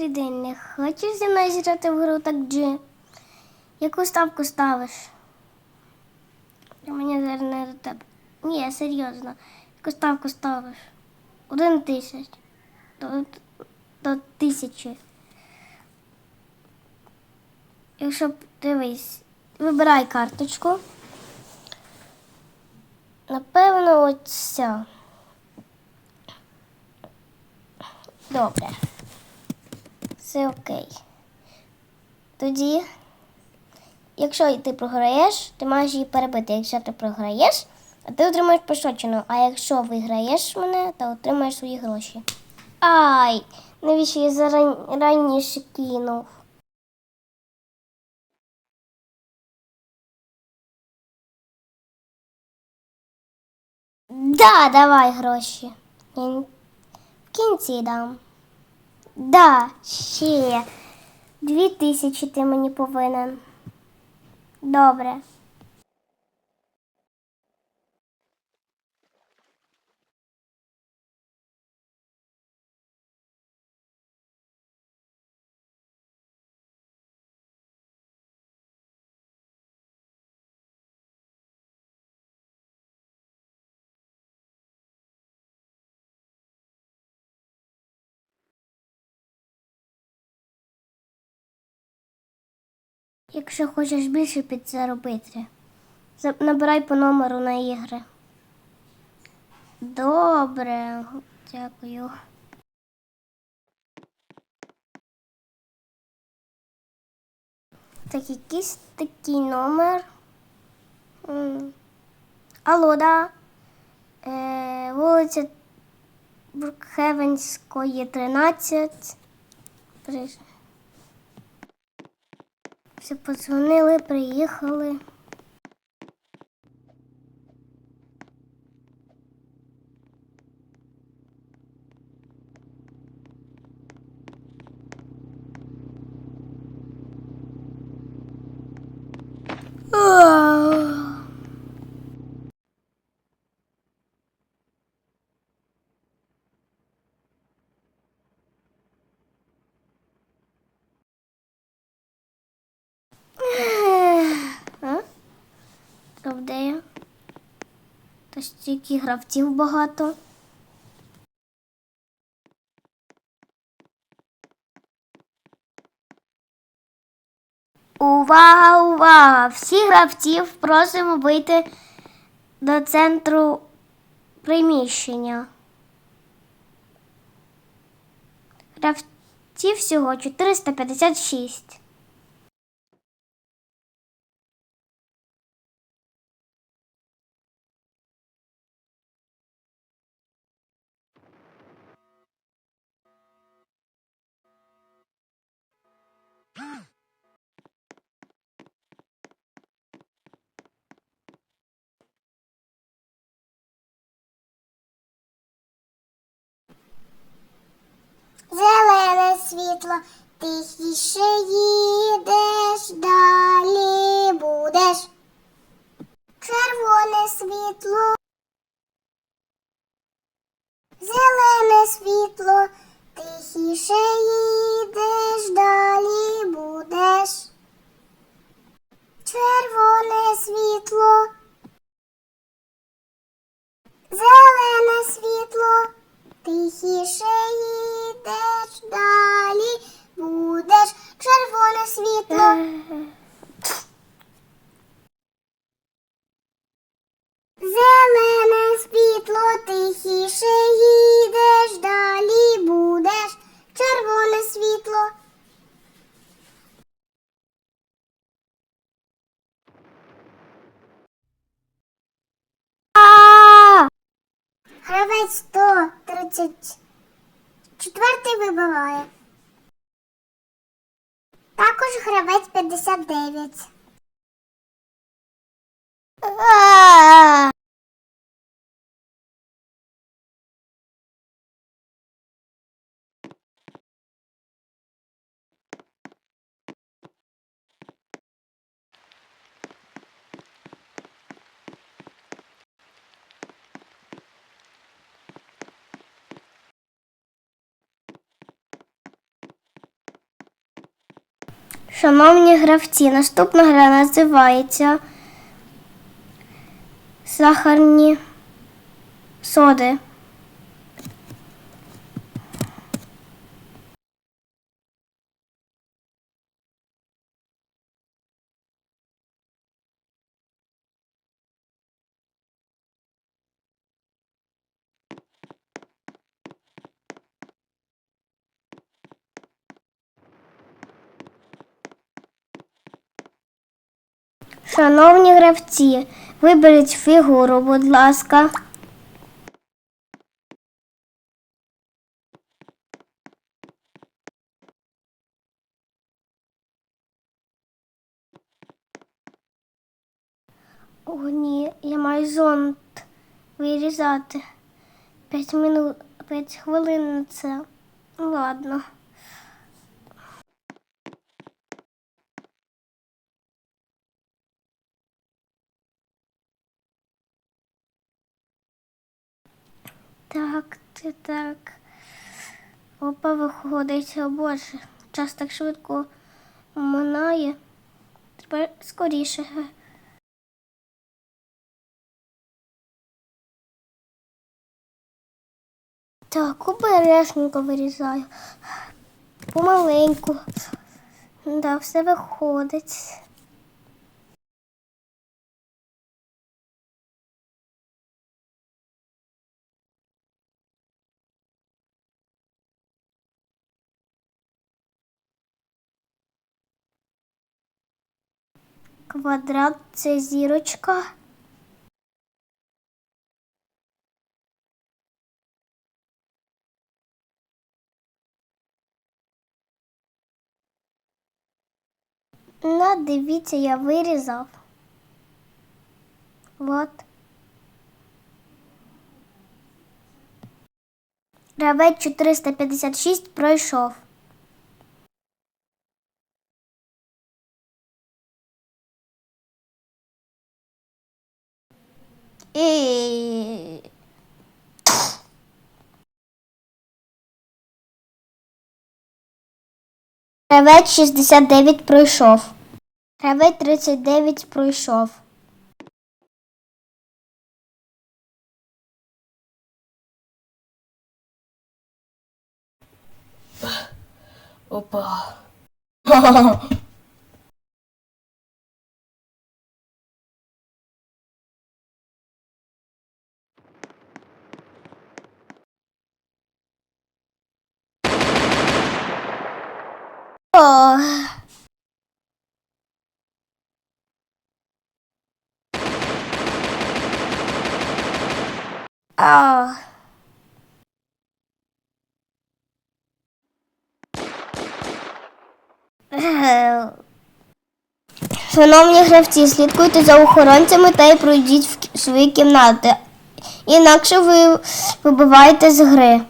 Добрий день, не хочеш зі мною зіграти в гру так Джи? Яку ставку ставиш? Мені зараз не до тебе. Ні, серйозно. Яку ставку ставиш? Один тисяч. До, до тисячі. Якщо дивись, вибирай карточку. Напевно, ось ця. Добре. Все окей. Тоді, якщо ти програєш, ти маєш її перебити. Якщо ти програєш, ти отримаєш пошочину. А якщо виграєш мене, то отримаєш свої гроші. Ай! Навіщо я заран... раніше кинув? Да, давай гроші. В кінці дам. Да, ще. Дві тисячі ти мені повинен. Добре. Якщо хочеш більше підзаробити, за- набирай по номеру на ігри. Добре, дякую. Так, якийсь такий номер. Алло, да. Е, вулиця Брукхевенської, 13. Все подзвонили, приїхали. А? Де я? Та стільки гравців багато. Увага, увага! Всі гравців просимо вийти до центру приміщення. Гравців всього 456. Світло, тихіше їдеш, далі будеш. Червоне світло. Зелене світло, тихіше їдеш, далі будеш. Червоне світло. Зелене світло, тихіше їдеш, далі будеш червоне світло. Гравець 134 вибиває. Також гравець 59. Шановні гравці, наступна гра називається Сахарні соди. Шановні гравці, виберіть фігуру, будь ласка. О, ні, я маю зонт вирізати. П'ять минут, п'ять хвилин на це. Ладно. Так, це так. Опа виходить, о Боже. Час так швидко минає. Тепер скоріше. Так, обережненько вирізаю. Помаленьку. Да, все виходить. Квадрат це зірочка. На, дивіться, я вирізав. Вот. Гравець 456 пройшов. Гравець 69 пройшов. Гравець 39 пройшов. Опа. О. А. Е. Шановні гравці, слідкуйте за охоронцями та й пройдіть в свої кімнати. Інакше ви вибиваєте з гри.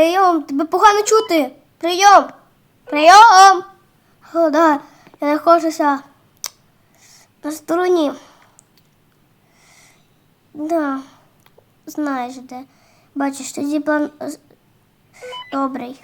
Прийом, тебе погано чути. Прийом. Прийом. О, да, я знаходжуся на стороні. Да, знаєш де. Бачиш, тоді план добрий.